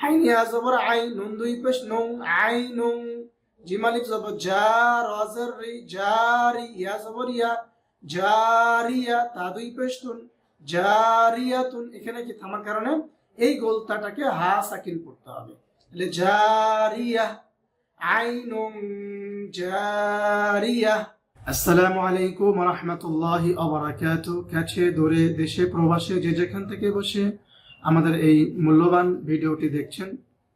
হাইনি জবর আই নুন দুই পেশ নং আই নং জিমালিফ জবর জা রাজার রি জারি, ইয়া ইয়া জারিয়া তা দুই পেশ তুন। জারিয়াতুন এখানে কি থামার কারণে? এই গোলতাটাকে হা সাকিন পড়তে হবে। তাহলে জারিয়া আইনুম জারিয়া আসসালামু আলাইকুম রহমতুল্লাহি অবরাকাত কাছে, দূরে, দেশে, প্রবাসে, যে যেখান থেকে বসে আমাদের এই মূল্যবান ভিডিওটি দেখছেন,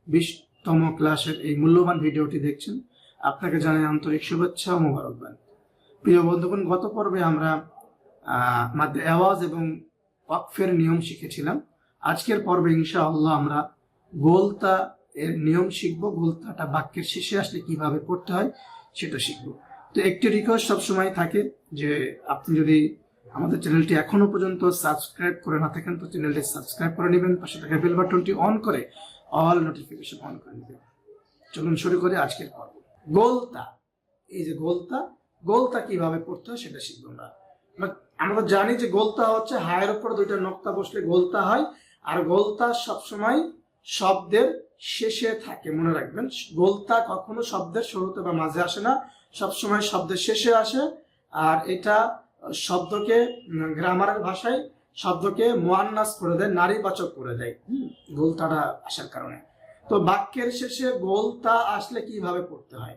বিশতম ক্লাসের এই মূল্যবান ভিডিওটি দেখছেন। আপনাকে জানাই আন্তরিক শুভেচ্ছা ও মোবারকবাদ। প্রিয় বন্ধুগণ, গত পর্বে আমরা মাদ্দে আওয়াজ এবং ওয়াকফের নিয়ম শিখেছিলাম। আজকের পর্বে ইনশাআল্লাহ আমরা গোলতা এর নিয়ম শিখব, গোলতাটা বাক্যের শেষে আসলে কীভাবে পড়তে হয় সেটা শিখব। তো একটি রিকোয়েস্ট সবসময় থাকে যে, আপনি যদি আমাদের চ্যানেলটি এখনও পর্যন্ত সাবস্ক্রাইব করে না থাকেন, তো চ্যানেলটি সাবস্ক্রাইব করে নেবেন, পাশে থাকা বেল বাটনটি অন করে অল নোটিফিকেশন অন করে নেবেন। চলুন শুরু করে আজকের পর্ব। গোলতা। এই যে গোলতা গোলতা কীভাবে পড়তে হয় সেটা শিখব আমরা- আমরা জানি যে গোলতা হচ্ছে হায়ের উপর দুইটা নক্তা বসলে গোলতা হয়, আর গোলতা সবসময় শব্দের শেষে থাকে, মনে রাখবেন। গোলতা কখনো শব্দের শুরুতে বা মাঝে আসে না, সবসময় শব্দের শেষে আসে, আর এটা শব্দকে গ্রামারের ভাষায় শব্দকে মোয়ান্নাস করে দেয় নারীবাচক করে দেয়। হুম, গোলতাটা আসার কারণে। তো বাক্যের শেষে গোলতা আসলে কীভাবে পড়তে হয়?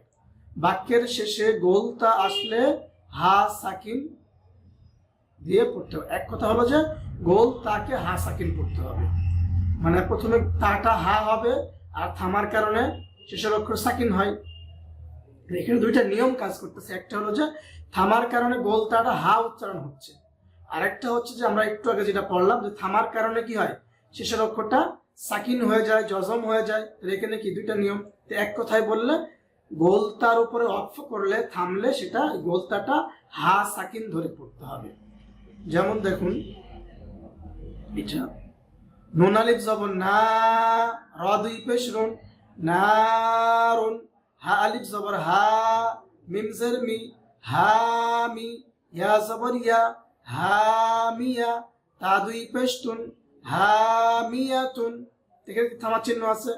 বাক্যের শেষে গোলতা আসলে হা সাকিম দিয়ে পড়তে হবে। এক কথা হলো যে গোল তাকে হা সাকিন পড়তে হবে। মানে প্রথমে তাটা হা হবে আর থামার কারণে শেষের অক্ষর সাকিন হয়। এখানে দুইটা নিয়ম কাজ করতেছে। একটা হলো যে, থামার কারণে গোল হা উচ্চারণ হচ্ছে। আরেকটা হচ্ছে যে, আমরা একটু আগে যেটা পড়লাম যে, থামার কারণে কি হয়? শেষের অক্ষরটা সাকিন হয়ে যায়, জজম হয়ে যায়। এখানে কি? দুইটা নিয়ম। এক কথায় বললে, গোলতার উপরে অক্ষ করলে, থামলে সেটা গোলতাটা হা সাকিন ধরে পড়তে হবে। যেমন দেখুন, এটা। নুন আলিফ জবর না, র দুই পেশ রুন নারুন হা আলিফ জবর, হা মিম জের মি, হা মি, ইয়া জবর ইয়া, হা মিয়া তা দুই পেশ তুন। হা মিয়াতুন এখানে থামার চিহ্ন আছে?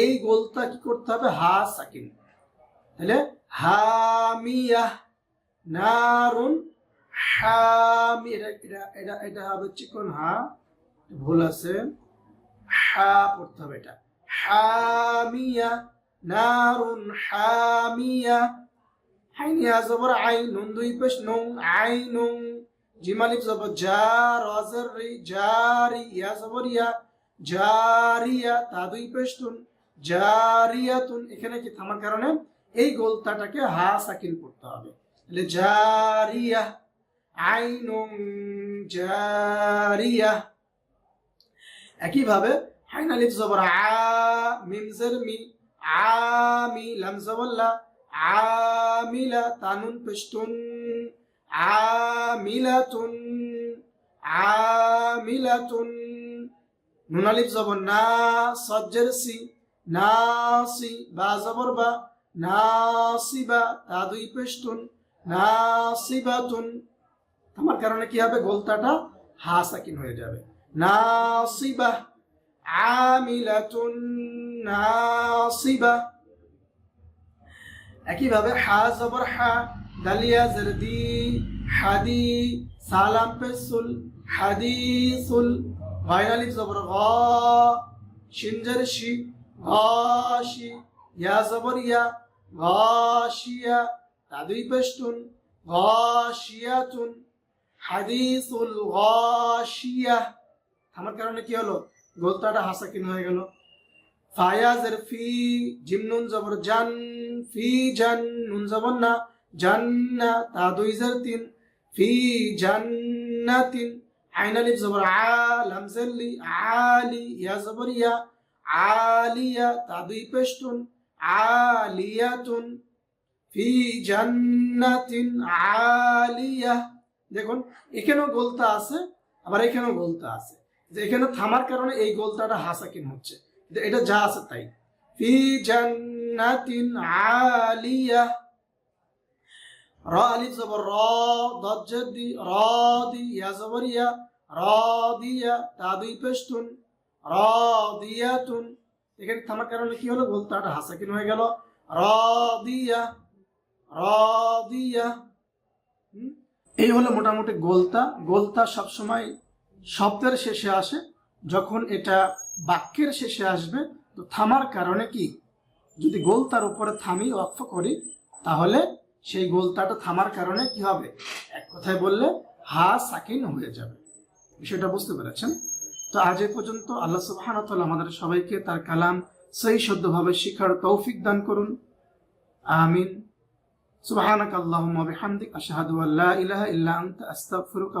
এই গোলটা কি করতে হবে? হা সাকিন। তাহলে হামিয়া নারুন হামি এটা এটা এটা এটা হবে চিকন হা, ভুল আছে। হা পড়তে হবে এটা। হামিয়া নারুন হামিয়া। হাইনিয়া জবর আইন নুন দুই পেশ নুন, আইনুন। জিমালিফ জবর জা রাজার রি জারি ইয়া জবর ইয়া জারিয়া, তা দুই পেশ তুন জারিয়াতুন। এখানে কি থামার কারণে? এই গোলতাটাকে হা সাকিন পড়তে হবে। তাহলে জারিয়া আইনুম জারিয়া। একইভাবে হাইন আলিফ জবর আ মিম জের মি লাম জবল্লা, আমিলা তানুন পেশতুন আমিলাতুন আমিলাতুন। নুন আলিফ জবর না সজ্জের সি নাসি বা জবর বা নাসিবা তা দুই পেশতুন নাসিবাতুন আমার কারণে কি হবে? গোলতাটা হা সাকিন হয়ে যাবে। নাসিবা আমিলাতুন নাসিবা। একইভাবে হা জবর হা, দালিয়া, জরদি, হাদি, সালাম, পেসুল, হাদিসুল গাইন আলিফ জবর গা শিনজর শি গাশি ইয়া জবর ইয়া গাশিয়া তাদুই পেশতুন গাশিয়াতুন হাদিসুল গাশিয়া আমার কারণে কি হলো? গোলতাটা হাসাকিন হয়ে গেল। ফায়াজের ফি জিম নুন জবর, জান ফি জান নুন জবর না জান্না তা দুই জার তিন, ফি জান্নাতিন আইন আলিফ জবর আ লামজাল্লি আলি ইয়া জবর ইয়া আলিয়া তা দুই পেশতুন আলিয়াতুন, ফি জান্নাতিন আলিয়া। দেখুন, এখানেও গোলতা আছে, আবার এখানেও গোলতা আছে। যে এখানে থামার কারণে এই গোলতাটা হাসাকিন হচ্ছে। এটা যা আছে তাই। ফি জান্নাতিন আলিয়া। র আলিফ জবর, র দজ্জর দি র দি ইয়া জবর র দিয়া তা দুই পেশতুন র দিয়াতুন এখানে থামার কারণে কি হলো? গোলতাটা হাসাকিন হয়ে গেল। রাদিয়া রাদিয়া। হুম? এই হলো মোটামুটি গোলতা। গোলতা সবসময় শব্দের শেষে আসে, যখন এটা বাক্যের শেষে আসবে, তো থামার কারণে কি? যদি গোলতার উপরে থামি অক্ষ করি, তাহলে সেই গোলতাটা থামার কারণে কি হবে? এক কথায় বললে, হা সাকিন হয়ে যাবে। বিষয়টা বুঝতে পেরেছেন? তো আজ এ পর্যন্ত আল্লাহ সুবাহানতাল আমাদের সবাইকে তার কালাম সেই সদ্যভাবে শিখার তৌফিক দান করুন। আমিন। সুবাহ আল্লাহ আশাহাদ আশাহাদু আল্লাহ ইলাহা ইল্লা আস্তাগফিরুকা